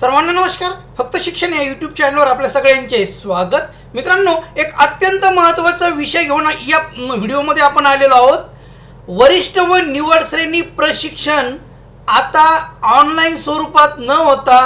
सर्वांना नमस्कार. फक्त शिक्षण या यूट्यूब चॅनलवर आपल्या सगळ्यांचे स्वागत. मित्रांनो एक अत्यंत महत्त्वाचा विषय घेऊन या व्हिडिओमध्ये आपण आलेलो आहोत. वरिष्ठ व निवड श्रेणी प्रशिक्षण आता ऑनलाईन स्वरूपात न होता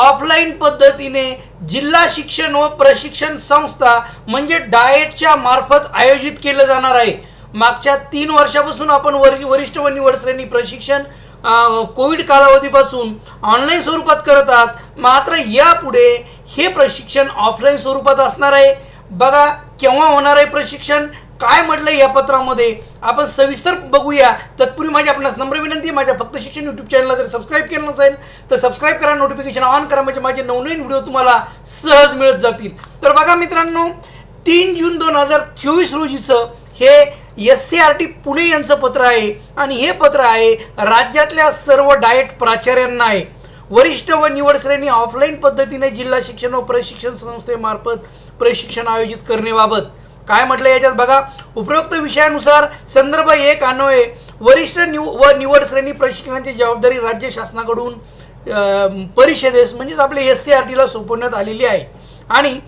ऑफलाईन पद्धतीने जिल्हा शिक्षण व प्रशिक्षण संस्था म्हणजे डाएटच्या मार्फत आयोजित केलं जाणार आहे. मागच्या तीन वर्षापासून आपण वरि वरिष्ठ व निवड श्रेणी प्रशिक्षण कोविड कालावधीपासून ऑनलाईन स्वरूपात करतात मात्र यापुढे हे प्रशिक्षण ऑफलाईन स्वरूपात असणार आहे. बघा केव्हा होणार आहे प्रशिक्षण? काय म्हटलं या पत्रामध्ये? आपण सविस्तर बघूया. तत्पूर्वी माझी आपणास नम्र विनंती माझ्या फक्त शिक्षण यूट्यूब चॅनलला जर सबस्क्राईब केलं नसेल तर सबस्क्राईब करा नोटिफिकेशन ऑन करा म्हणजे माझे नवनवीन व्हिडिओ तुम्हाला सहज मिळत जातील. तर बघा मित्रांनो तीन जून दोन हजार चोवीस रोजीचं हे S C R T Pune यांचं पत्र आहे. आणि हे पत्र आहे राज्यातल्या सर्व डाएट प्राचार्यांना आहे. वरिष्ठ व निवड श्रेणी ऑफलाईन पद्धतीने जिल्हा शिक्षण व प्रशिक्षण संस्थेमार्फत प्रशिक्षण आयोजित करण्याबाबत. काय म्हटलं याच्यात बघा उपरोक्त विषयानुसार संदर्भ एक अन्वये वरिष्ठ निव व निवड श्रेणी प्रशिक्षणाची जबाबदारी राज्य शासनाकडून परिषदेस म्हणजेच आपल्या एस सी आर टीला सोपवण्यात आलेली आहे. आणि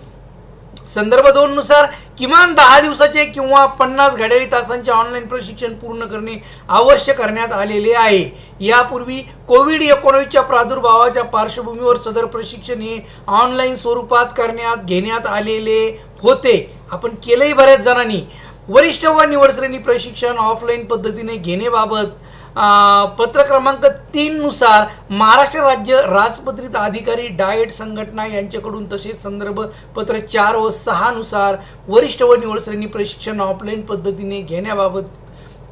संदर्भ दोन नुसार किमान दहा दिवसाचे किंवा पन्नास घड्याळी तासांचे ऑनलाईन प्रशिक्षण पूर्ण करणे आवश्यक करण्यात आलेले आहे. यापूर्वी कोविड एकोणीसच्या प्रादुर्भावाच्या पार्श्वभूमीवर सदर प्रशिक्षण हे ऑनलाईन स्वरूपात करण्यात घेण्यात आलेले होते. आपण केलंही बऱ्याच जणांनी. वरिष्ठ व निवड श्रेणी प्रशिक्षण ऑफलाईन पद्धतीने घेणेबाबत पत्र क्रमांक तीननुसार महाराष्ट्र राज्य राजपत्रित अधिकारी डाएट संघटना यांच्याकडून तसेच संदर्भ पत्र चार व सहानुसार वरिष्ठ व निवड श्रेणी प्रशिक्षण ऑफलाईन पद्धतीने घेण्याबाबत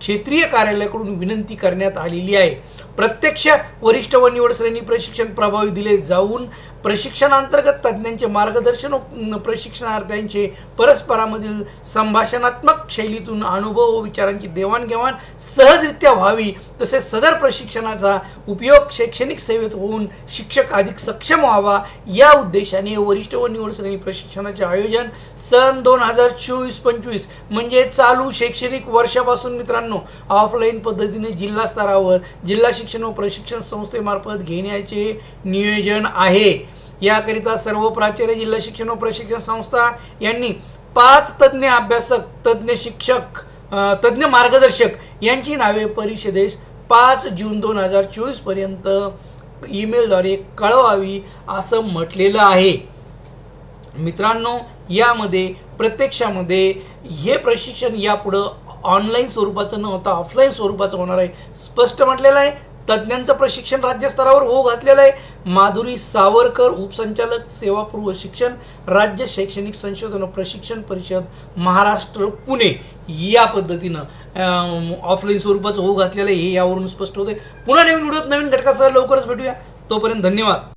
क्षेत्रीय कार्यालयाकडून विनंती करण्यात आलेली आहे. प्रत्यक्ष वरिष्ठ व निवड श्रेणी प्रशिक्षण प्रभावी दिले जाऊन प्रशिक्षणांतर्गत तज्ज्ञांचे मार्गदर्शन व प्रशिक्षणार्थ्यांचे परस्परामधील संभाषणात्मक शैलीतून अनुभव व विचारांची देवाणघेवाण सहजरित्या व्हावी तसेच सदर प्रशिक्षणाचा उपयोग शैक्षणिक सेवेत होऊन शिक्षक अधिक सक्षम व्हावा या उद्देशाने वरिष्ठ व निवड श्रेणी प्रशिक्षणाचे आयोजन सन दोन हजार चोवीस पंचवीस म्हणजे चालू शैक्षणिक वर्षापासून मित्रांनो ऑफलाईन पद्धतीने जिल्हा स्तरावर जिल्हा शिक्षण व प्रशिक्षण संस्थेमार्फत घेण्याचे नियोजन आहे. याकरिता सर्व प्राचार्य जिल्हा शिक्षण व प्रशिक्षण संस्था यांनी पाच तज्ज्ञ अभ्यासक तज्ज्ञ शिक्षक तज्ज्ञ मार्गदर्शक यांची नावे परिषदेस पाच जून दोन हजार चोवीसपर्यंत ईमेलद्वारे कळवावी असं म्हटलेलं आहे. मित्रांनो यामध्ये प्रत्यक्षामध्ये हे प्रशिक्षण यापुढं ऑनलाईन स्वरूपाचं न होता ऑफलाईन स्वरूपाचं होणार आहे. स्पष्ट म्हटलेलं आहे तज्ज्ञांचं प्रशिक्षण राज्यस्तरावर हो घातलेलं आहे. माधुरी सावरकर उपसंचालक सेवापूर्व शिक्षण राज्य शैक्षणिक संशोधन प्रशिक्षण परिषद महाराष्ट्र पुणे. या पद्धतीनं ऑफलाईन स्वरूपाचं हो घातलेलं आहे हे यावरून स्पष्ट होते पुन्हा नवीन व्हिडिओत नवीन घटकासह लवकरच भेटूया. तोपर्यंत धन्यवाद.